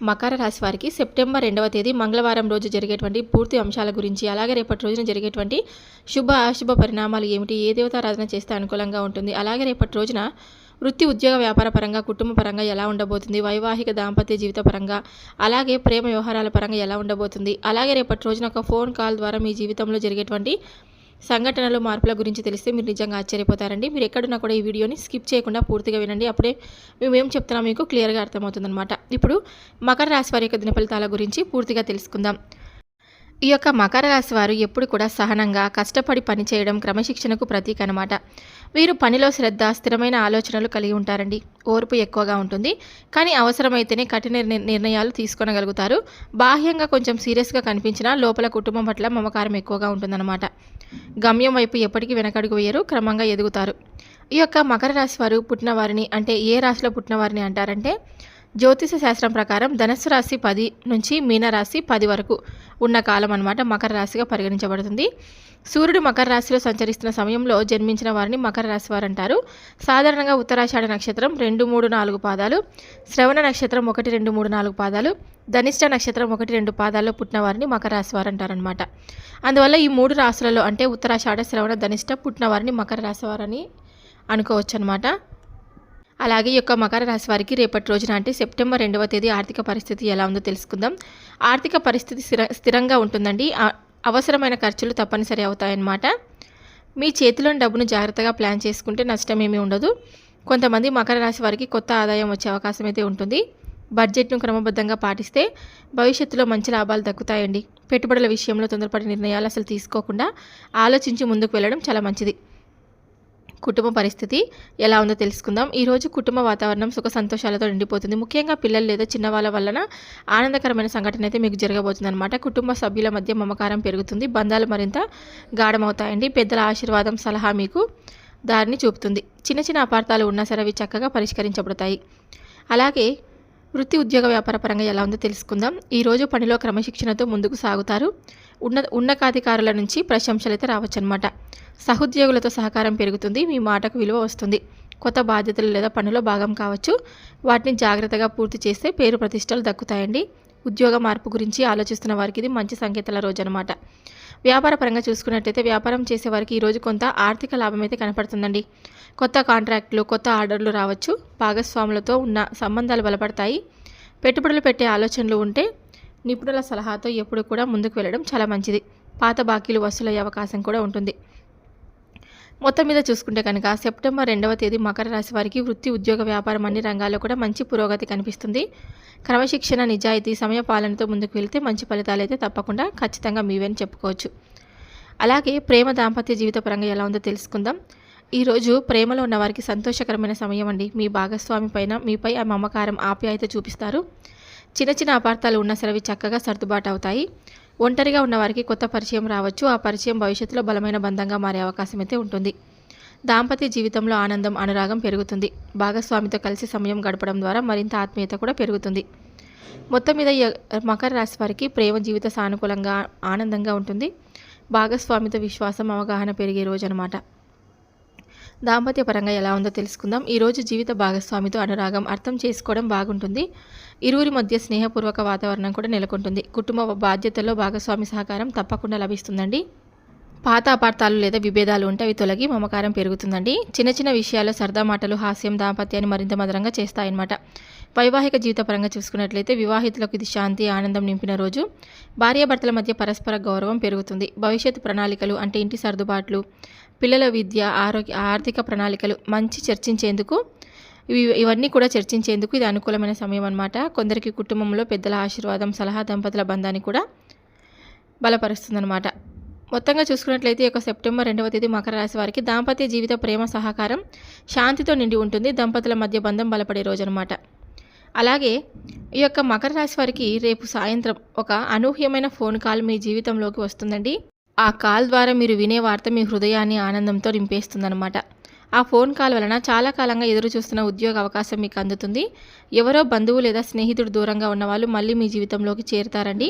మకర రాశి వారికి సెప్టెంబర్ రెండవ తేదీ మంగళవారం రోజు జరిగేటువంటి పూర్తి అంశాల గురించి అలాగే రేపటి రోజున జరిగేటువంటి శుభ అశుభ పరిణామాలు ఏమిటి ఏ దేవతారాధన చేస్తే అనుకూలంగా ఉంటుంది అలాగే రేపటి రోజున వృత్తి ఉద్యోగ వ్యాపార పరంగా కుటుంబ పరంగా ఎలా ఉండబోతుంది వైవాహిక దాంపత్య జీవిత పరంగా అలాగే ప్రేమ వ్యవహారాల పరంగా ఎలా ఉండబోతుంది అలాగే రేపటి రోజున ఒక ఫోన్ కాల్ ద్వారా మీ జీవితంలో జరిగేటువంటి సంఘటనలు మార్పుల గురించి తెలిస్తే మీరు నిజంగా ఆశ్చర్యపోతారండి. మీరు ఎక్కడున్నా కూడా ఈ వీడియోని స్కిప్ చేయకుండా పూర్తిగా వినండి. అప్పుడే మేము ఏం చెప్తున్నాం మీకు క్లియర్గా అర్థమవుతుందన్నమాట. ఇప్పుడు మకర రాశి వారి యొక్క దినఫలితాల గురించి పూర్తిగా తెలుసుకుందాం. ఈ యొక్క మకర రాశి వారు ఎప్పుడు కూడా సహనంగా కష్టపడి పనిచేయడం క్రమశిక్షణకు ప్రతీక అనమాట వీరు పనిలో శ్రద్ధ స్థిరమైన ఆలోచనలు కలిగి ఉంటారండి. ఓర్పు ఎక్కువగా ఉంటుంది. కానీ అవసరమైతేనే కఠిన నిర్ణయాలు తీసుకోగలుగుతారు బాహ్యంగా కొంచెం సీరియస్గా కనిపించినా లోపల కుటుంబం పట్ల మమకారం ఎక్కువగా ఉంటుందన్నమాట. గమ్యం వైపు ఎప్పటికీ వెనకడుగు వేయరు క్రమంగా ఎదుగుతారు. ఈ యొక్క మకర రాశి వారు పుట్టినవారిని అంటే ఏ రాశిలో పుట్టినవారిని అంటారంటే జ్యోతిష శాస్త్రం ప్రకారం ధనస్సు రాశి పది నుంచి మీనరాశి పది వరకు ఉన్న కాలం అనమాట మకర రాశిగా పరిగణించబడుతుంది. సూర్యుడు మకర రాశిలో సంచరిస్తున్న సమయంలో జన్మించిన వారిని మకర రాశి వారు అంటారు సాధారణంగా ఉత్తరాషాఢ నక్షత్రం రెండు మూడు నాలుగు పాదాలు శ్రవణ నక్షత్రం ఒకటి రెండు మూడు నాలుగు పాదాలు ధనిష్ట నక్షత్రం ఒకటి రెండు పాదాల్లో పుట్టిన వారిని మకర రాశి వారు అంటారనమాట అందువల్ల ఈ మూడు రాశులలో అంటే ఉత్తరాషాఢ శ్రవణ ధనిష్ట పుట్టిన వారిని మకర రాశి వారని అనుకోవచ్చు అనమాట అలాగే ఈ యొక్క మకర రాశి వారికి రేపటి రోజున అంటే సెప్టెంబర్ రెండవ తేదీ ఆర్థిక పరిస్థితి ఎలా ఉందో తెలుసుకుందాం. ఆర్థిక పరిస్థితి స్థిర స్థిరంగా ఉంటుందండి. అవసరమైన ఖర్చులు తప్పనిసరి అవుతాయన్నమాట. మీ చేతిలోని డబ్బును జాగ్రత్తగా ప్లాన్ చేసుకుంటే నష్టం ఏమీ ఉండదు. కొంతమంది మకర రాశి వారికి కొత్త ఆదాయం వచ్చే అవకాశం అయితే ఉంటుంది. బడ్జెట్ను క్రమబద్ధంగా పాటిస్తే భవిష్యత్తులో మంచి లాభాలు దక్కుతాయండి. పెట్టుబడుల విషయంలో తొందరపడి నిర్ణయాలు అసలు తీసుకోకుండా ఆలోచించి ముందుకు వెళ్ళడం చాలా మంచిది. కుటుంబ పరిస్థితి ఎలా ఉందో తెలుసుకుందాం. ఈరోజు కుటుంబ వాతావరణం సుఖ సంతోషాలతో నిండిపోతుంది. ముఖ్యంగా పిల్లలు లేదా చిన్నవాళ్ళ వలన ఆనందకరమైన సంఘటన అయితే మీకు జరగబోతుంది అనమాట కుటుంబ సభ్యుల మధ్య మమకారం పెరుగుతుంది. బంధాలు మరింత గాఢమవుతాయండి. పెద్దల ఆశీర్వాదం సలహా మీకు దారిని చూపుతుంది. చిన్న చిన్న అపార్థాలు ఉన్నా సరే అవి చక్కగా పరిష్కరించబడతాయి. అలాగే వృత్తి ఉద్యోగ వ్యాపార పరంగా ఎలా ఉందో తెలుసుకుందాం. ఈరోజు పనిలో క్రమశిక్షణతో ముందుకు సాగుతారు. ఉన్న ఉన్నతాధికారుల నుంచి ప్రశంసలు అయితే రావచ్చు అనమాట సహోద్యోగులతో సహకారం పెరుగుతుంది మీ మాటకు విలువ వస్తుంది. కొత్త బాధ్యతలు లేదా పనిలో భాగం కావచ్చు. వాటిని జాగ్రత్తగా పూర్తి చేస్తే పేరు ప్రతిష్టలు దక్కుతాయండి. ఉద్యోగ మార్పు గురించి ఆలోచిస్తున్న వారికి ఇది మంచి సంకేతాల రోజు అనమాట వ్యాపార పరంగా చూసుకున్నట్టయితే వ్యాపారం చేసే వారికి ఈరోజు కొంత ఆర్థిక లాభం అయితే కనపడుతుందండి. కొత్త కాంట్రాక్టులు కొత్త ఆర్డర్లు రావచ్చు. భాగస్వాములతో ఉన్న సంబంధాలు బలపడతాయి. పెట్టుబడులు పెట్టే ఆలోచనలు ఉంటే నిపుణుల సలహాతో ఎప్పుడు కూడా ముందుకు వెళ్ళడం చాలా మంచిది. పాత బాకీలు వసూలయ్యే అవకాశం కూడా ఉంటుంది. మొత్తం మీద చూసుకుంటే కనుక సెప్టెంబర్ రెండవ తేదీ మకర రాశి వారికి వృత్తి ఉద్యోగ వ్యాపారం అన్ని రంగాల్లో కూడా మంచి పురోగతి కనిపిస్తుంది. క్రమశిక్షణ నిజాయితీ సమయ పాలనతో ముందుకు వెళ్తే మంచి ఫలితాలు అయితే తప్పకుండా ఖచ్చితంగా మీవని చెప్పుకోవచ్చు. అలాగే ప్రేమ దాంపత్య జీవిత పరంగా ఎలా ఉందో తెలుసుకుందాం. ఈరోజు ప్రేమలో ఉన్న వారికి సంతోషకరమైన సమయం అండి. మీ భాగస్వామి పైన మీపై ఆ మమకారం ఆప్యాయత చూపిస్తారు. చిన్న చిన్న అపార్థాలు ఉన్న సరే చక్కగా సర్దుబాటు అవుతాయి. ఒంటరిగా ఉన్నవారికి కొత్త పరిచయం రావచ్చు. ఆ పరిచయం భవిష్యత్తులో బలమైన బంధంగా మారే అవకాశం అయితే ఉంటుంది. దాంపత్య జీవితంలో ఆనందం అనురాగం పెరుగుతుంది. భాగస్వామితో కలిసి సమయం గడపడం ద్వారా మరింత ఆత్మీయత కూడా పెరుగుతుంది. మొత్తం మీద మకర రాశి వారికి ప్రేమ జీవిత సానుకూలంగా ఆనందంగా ఉంటుంది. భాగస్వామితో విశ్వాసం అవగాహన పెరిగే రోజు అనమాట దాంపత్య పరంగా ఎలా ఉందో తెలుసుకుందాం. ఈరోజు జీవిత భాగస్వామితో అనురాగం అర్థం చేసుకోవడం బాగుంటుంది. ఇరువురి మధ్య స్నేహపూర్వక వాతావరణం కూడా నెలకొంటుంది. కుటుంబ బాధ్యతల్లో భాగస్వామి సహకారం తప్పకుండా లభిస్తుందండి. పాత అపార్థాలు లేదా విభేదాలు ఉంటే అవి తొలగి మమకారం పెరుగుతుందండి. చిన్న చిన్న విషయాల్లో సరదా మాటలు హాస్యం దాంపత్యాన్ని మరింత మధురంగా చేస్తాయన్నమాట. వైవాహిక జీవిత పరంగా చూసుకున్నట్లయితే వివాహితులకు ఇది శాంతి ఆనందం నింపిన రోజు. భార్యాభర్తల మధ్య పరస్పర గౌరవం పెరుగుతుంది. భవిష్యత్తు ప్రణాళికలు అంటే ఇంటి సర్దుబాట్లు పిల్లల విద్య ఆరోగ్య ఆర్థిక ప్రణాళికలు మంచి చర్చించేందుకు ఇవి ఇవన్నీ కూడా చర్చించేందుకు ఇది అనుకూలమైన సమయం అనమాట కొందరికి కుటుంబంలో పెద్దల ఆశీర్వాదం సలహా దంపతుల బంధాన్ని కూడా బలపరుస్తుందన్నమాట. మొత్తంగా చూసుకున్నట్లయితే ఈ సెప్టెంబర్ రెండవ తేదీ మకర రాశి వారికి దాంపత్య జీవిత ప్రేమ సహకారం శాంతితో నిండి ఉంటుంది. దంపతుల మధ్య బంధం బలపడే రోజు అనమాట అలాగే ఈ యొక్క మకర రాశి వారికి రేపు సాయంత్రం ఒక అనూహ్యమైన ఫోన్ కాల్ మీ జీవితంలోకి వస్తుందండి. ఆ కాల్ ద్వారా మీరు వినే వార్త మీ హృదయాన్ని ఆనందంతో నింపేస్తుందన్నమాట. ఆ ఫోన్ కాల్ వలన చాలా కాలంగా ఎదురు చూస్తున్న ఉద్యోగ అవకాశం మీకు అందుతుంది. ఎవరో బంధువు లేదా స్నేహితుడు దూరంగా ఉన్నవాళ్ళు మళ్ళీ మీ జీవితంలోకి చేరుతారండి.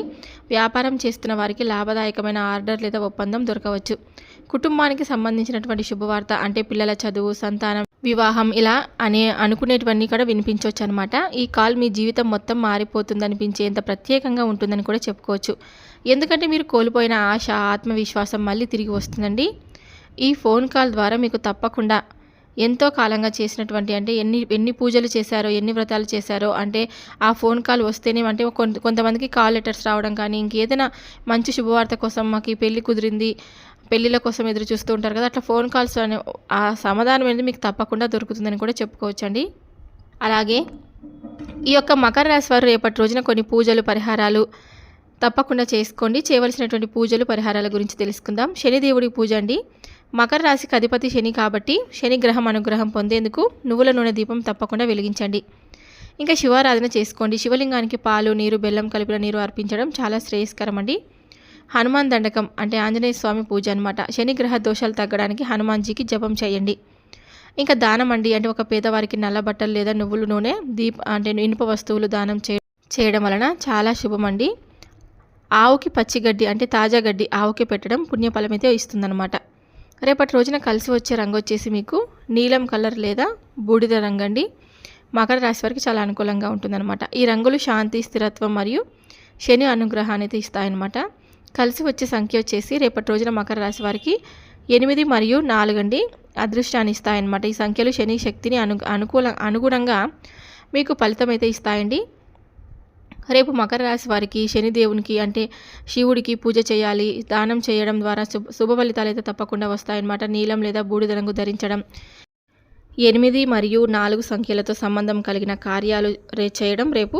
వ్యాపారం చేస్తున్న వారికి లాభదాయకమైన ఆర్డర్ లేదా ఒప్పందం దొరకవచ్చు. కుటుంబానికి సంబంధించినటువంటి శుభవార్త అంటే పిల్లల చదువు సంతానం వివాహం ఇలా అనే అనుకునేటివన్నీ కూడా వినిపించవచ్చు అనమాట ఈ కాల్ మీ జీవితం మొత్తం మారిపోతుందనిపించేంత ప్రత్యేకంగా ఉంటుందని కూడా చెప్పుకోవచ్చు. ఎందుకంటే మీరు కోల్పోయిన ఆశ ఆత్మవిశ్వాసం మళ్ళీ తిరిగి వస్తుందండి. ఈ ఫోన్ కాల్ ద్వారా మీకు తప్పకుండా ఎంతో కాలంగా చేసినటువంటి అంటే ఎన్ని ఎన్ని పూజలు చేశారో ఎన్ని వ్రతాలు చేశారో అంటే ఆ ఫోన్ కాల్ వస్తేనే అంటే కొంతమందికి కాల్ లెటర్స్ రావడం కానీ ఇంకేదైనా మంచి శుభవార్త కోసం మాకు ఈ పెళ్ళి కుదిరింది పెళ్ళిళ్ళ కోసం ఎదురు చూస్తూ ఉంటారు కదా అట్లా ఫోన్ కాల్స్ అనే ఆ సమాధానం అనేది మీకు తప్పకుండా దొరుకుతుందని కూడా చెప్పుకోవచ్చండి. అలాగే ఈ యొక్క మకర రాశి వారు రేపటి రోజున కొన్ని పూజలు పరిహారాలు తప్పకుండా చేసుకోండి. చేయవలసినటువంటి పూజలు పరిహారాల గురించి తెలుసుకుందాం. శనిదేవుడి పూజ అండి. మకర రాశికి అధిపతి శని కాబట్టి శని గ్రహం అనుగ్రహం పొందేందుకు నువ్వుల నూనె దీపం తప్పకుండా వెలిగించండి. ఇంకా శివారాధన చేసుకోండి. శివలింగానికి పాలు నీరు బెల్లం కలిపిన నీరు అర్పించడం చాలా శ్రేయస్కరం అండి హనుమాన్ దండకం అంటే ఆంజనేయ స్వామి పూజ అనమాట శని గ్రహ దోషాలు తగ్గడానికి హనుమాన్జీకి జపం చేయండి. ఇంకా దానం అండి. అంటే ఒక పేదవారికి నల్ల బట్టలు లేదా నువ్వులు నూనె దీప అంటే ఇనుప వస్తువులు దానం చేయడం వలన చాలా శుభమండి. ఆవుకి పచ్చిగడ్డి అంటే తాజా గడ్డి ఆవుకి పెట్టడం పుణ్యఫలం అయితే ఇస్తుందన్నమాట. రేపటి రోజున కలిసి వచ్చే రంగు వచ్చేసి మీకు నీలం కలర్ లేదా బూడిద రంగు అండి మకర రాశి వారికి చాలా అనుకూలంగా ఉంటుందన్నమాట. ఈ రంగులు శాంతి స్థిరత్వం మరియు శని అనుగ్రహాన్ని అయితే ఇస్తాయన్నమాట కలిసి వచ్చే సంఖ్య వచ్చేసి రేపటి రోజున మకర రాశి వారికి ఎనిమిది మరియు నాలుగు అండి అదృష్టాన్ని ఇస్తాయన్నమాట. ఈ సంఖ్యలు శని శక్తిని అను అనుకూల అనుగుణంగా మీకు ఫలితం అయితే ఇస్తాయండి. రేపు మకర రాశి వారికి శనిదేవునికి అంటే శివుడికి పూజ చేయాలి దానం చేయడం ద్వారా శుభ శుభ ఫలితాలు అయితే తప్పకుండా వస్తాయన్నమాట. నీలం లేదా బూడిద రంగు ధరించడం ఎనిమిది మరియు నాలుగు సంఖ్యలతో సంబంధం కలిగిన కార్యాలు రే చేయడం రేపు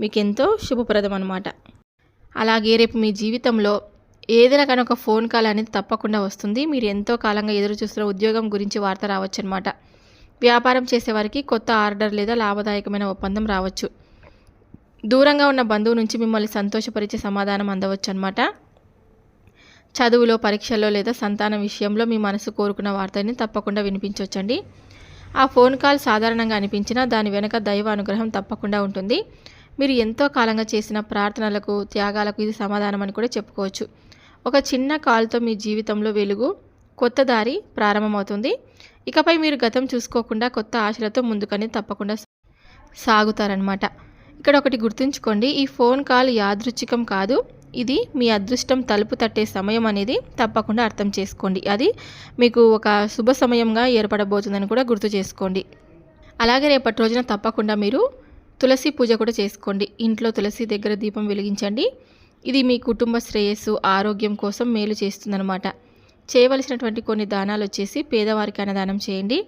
మీకు ఎంతో శుభప్రదం అనమాట అలాగే రేపు మీ జీవితంలో ఏదైనా కానీ ఒక ఫోన్ కాల్ అనేది తప్పకుండా వస్తుంది. మీరు ఎంతో కాలంగా ఎదురు చూస్తున్న ఉద్యోగం గురించి వార్త రావచ్చు అనమాట వ్యాపారం చేసేవారికి కొత్త ఆర్డర్ లేదా లాభదాయకమైన ఒప్పందం రావచ్చు. దూరంగా ఉన్న బంధువు నుంచి మిమ్మల్ని సంతోషపరిచే సమాధానం అందవచ్చు అనమాట చదువులో పరీక్షల్లో లేదా సంతానం విషయంలో మీ మనసు కోరుకున్న వార్తని తప్పకుండా వినిపించవచ్చండి ఆ ఫోన్ కాల్ సాధారణంగా అనిపించినా దాని వెనుక దైవ అనుగ్రహం తప్పకుండా ఉంటుంది. మీరు ఎంతో కాలంగా చేసిన ప్రార్థనలకు త్యాగాలకు ఇది సమాధానం అని కూడా చెప్పుకోవచ్చు. ఒక చిన్న కాల్తో మీ జీవితంలో వెలుగు కొత్త దారి ప్రారంభమవుతుంది. ఇకపై మీరు గతం చూసుకోకుండా కొత్త ఆశలతో ముందుకని తప్పకుండా సాగుతారనమాట ఇక్కడ ఒకటి గుర్తుంచుకోండి ఈ ఫోన్ కాల్ యాదృచ్ఛికం కాదు ఇది మీ అదృష్టం తలుపు తట్టే సమయం అనేది తప్పకుండా అర్థం చేసుకోండి. అది మీకు ఒక శుభ సమయంగా ఏర్పడబోతుందని కూడా గుర్తు చేసుకోండి. అలాగే రేపటి రోజున తప్పకుండా మీరు తులసి పూజ కూడా చేసుకోండి. ఇంట్లో తులసి దగ్గర దీపం వెలిగించండి. ఇది మీ కుటుంబ శ్రేయస్సు ఆరోగ్యం కోసం మేలు చేస్తుందన్నమాట. చేయవలసినటువంటి కొన్ని దానాలు వచ్చేసి పేదవారికి అన్నదానం చేయండి.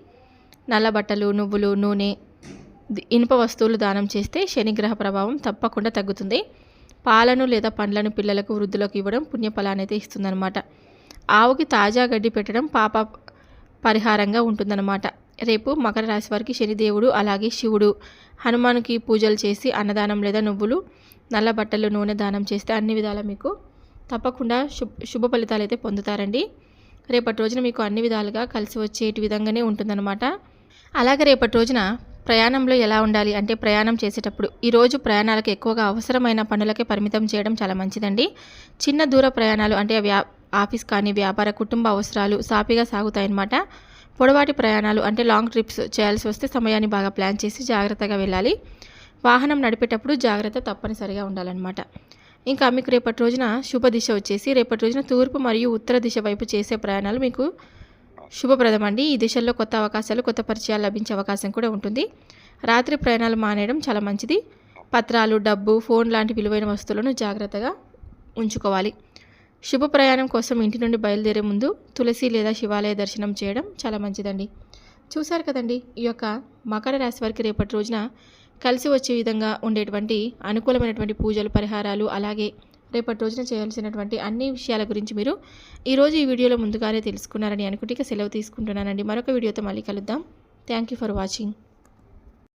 నల్ల బట్టలు నువ్వులు నూనె ఇనుప వస్తువులు దానం చేస్తే శనిగ్రహ ప్రభావం తప్పకుండా తగ్గుతుంది. పాలను లేదా పండ్లను పిల్లలకు వృద్ధులకు ఇవ్వడం పుణ్యఫలాన్ని అయితే ఇస్తుందన్నమాట. ఆవుకి తాజా గడ్డి పెట్టడం పాప పరిహారంగా ఉంటుందన్నమాట. రేపు మకర రాశి వారికి శనిదేవుడు అలాగే శివుడు. హనుమానుకి పూజలు చేసి అన్నదానం లేదా నువ్వులు నల్ల బట్టలు నూనె దానం చేస్తే అన్ని విధాలా మీకు తప్పకుండా శుభ శుభ ఫలితాలు అయితే పొందుతారండి. రేపటి రోజున మీకు అన్ని విధాలుగా కలిసి వచ్చేటి విధంగానే ఉంటుందన్నమాట. అలాగే రేపటి రోజున ప్రయాణంలో ఎలా ఉండాలి? అంటే ప్రయాణం చేసేటప్పుడు ఈరోజు ప్రయాణాలకు ఎక్కువగా అవసరమైన పనులకే పరిమితం చేయడం చాలా మంచిదండి. చిన్న దూర ప్రయాణాలు అంటే వ్యా ఆఫీస్ కానీ వ్యాపార కుటుంబ అవసరాలు సాపిగా సాగుతాయన్నమాట. పొడవాటి ప్రయాణాలు అంటే లాంగ్ ట్రిప్స్ చేయాల్సి వస్తే సమయాన్ని బాగా ప్లాన్ చేసి జాగ్రత్తగా వెళ్ళాలి. వాహనం నడిపేటప్పుడు జాగ్రత్త తప్పనిసరిగా ఉండాలన్నమాట. ఇంకా మీకు రేపటి రోజున శుభ దిశ వచ్చేసి రేపటి రోజున తూర్పు మరియు ఉత్తర దిశ వైపు చేసే ప్రయాణాలు మీకు శుభప్రదం అండి ఈ దిశల్లో కొత్త అవకాశాలు కొత్త పరిచయాలు లభించే అవకాశం కూడా ఉంటుంది. రాత్రి ప్రయాణాలు మానేయడం చాలా మంచిది. పత్రాలు డబ్బు ఫోన్ లాంటి విలువైన వస్తువులను జాగ్రత్తగా ఉంచుకోవాలి. శుభ ప్రయాణం కోసం ఇంటి నుండి బయలుదేరే ముందు తులసి లేదా శివాలయ దర్శనం చేయడం చాలా మంచిదండి. చూశారు కదండి ఈ యొక్క మకర రాశి వారికి రేపటి రోజున కలిసి వచ్చే విధంగా ఉండేటువంటి అనుకూలమైనటువంటి పూజలు పరిహారాలు అలాగే రేపటి రోజున చేయాల్సినటువంటి అన్ని విషయాల గురించి మీరు ఈరోజు ఈ వీడియోలో ముందుగానే తెలుసుకున్నారని అనుకుంటే సెలవు తీసుకుంటున్నానండి. మరొక వీడియోతో మళ్ళీ కలుద్దాం. Thank you for watching